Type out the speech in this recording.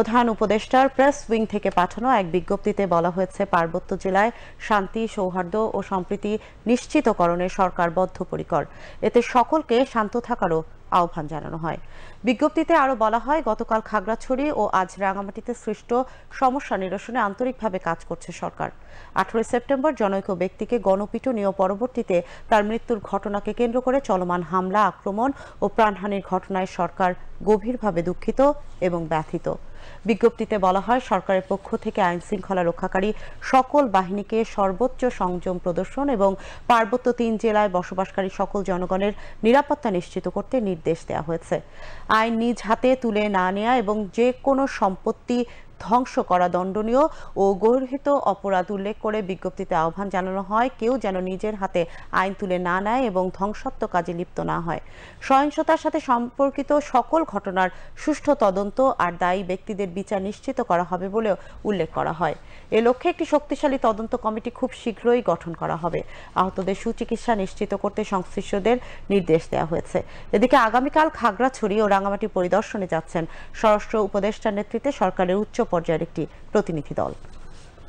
প্রধান উপদেষ্টার press wing থেকে পাঠানো এক বিজ্ঞপ্তিতে বলা হয়েছে, পার্বত্য জেলায় শান্তি, সৌহার্দ্য ও সম্প্রীতি নিশ্চিতকরণে সরকার বদ্ধপরিকর। এতে সকলকে শান্ত থাকারও আহ্বান জানানো হয়। বিজ্ঞপ্তিতে আরও বলা হয়, গতকাল খাগড়াছড়ি ও আজ রাঙামাটিতে সৃষ্ট সমস্যা নিরসনে আন্তরিকভাবে কাজ করছে সরকার। আঠারোই সেপ্টেম্বর জনৈক ব্যক্তিকে গণপিটুনি ও পরবর্তীতে তার মৃত্যুর ঘটনাকে কেন্দ্র করে চলমান হামলা, আক্রমণ ও প্রাণহানির ঘটনায় সরকার গভীরভাবে দুঃখিত এবং ব্যথিত। বিজ্ঞপ্তিতে বলা হয়, সরকারের পক্ষ থেকে আইন শৃঙ্খলা রক্ষাকারী সকল বাহিনীকে সর্বোচ্চ সংযম প্রদর্শন এবং পার্বত্য তিন জেলায় বসবাসকারী সকল জনগণের নিরাপত্তা নিশ্চিত করতে নির্দেশ দেওয়া হয়েছে। আইন নিজ হাতে তুলে না নেয়া এবং যে কোনো সম্পত্তি ধ্বংস করা দণ্ডনীয় ও গর্হিত অপরাধ উল্লেখ করে বিজ্ঞপ্তিতে আহ্বান জানানো হয়, কেউ যেন নিজের হাতে আইন তুলে না নেয় এবং ধ্বংসাত্মক কাজে লিপ্ত না হয়। সহিংসতার সাথে সম্পর্কিত সকল ঘটনার সুষ্ঠু তদন্ত আর দায়ী ব্যক্তিদের বিচার নিশ্চিত করা হবে বলেও উল্লেখ করা হয়। এ লক্ষ্যে একটি শক্তিশালী তদন্ত কমিটি খুব শীঘ্রই গঠন করা হবে। আহতদের সুচিকিৎসা নিশ্চিত করতে সংশ্লিষ্টদের নির্দেশ দেওয়া হয়েছে। এদিকে আগামীকাল খাগড়াছড়ি ও রাঙামাটি পরিদর্শনে যাচ্ছেন স্বরাষ্ট্র উপদেষ্টার নেতৃত্বে সরকারের উচ্চ পর্যায়ের একটি প্রতিনিধি দল।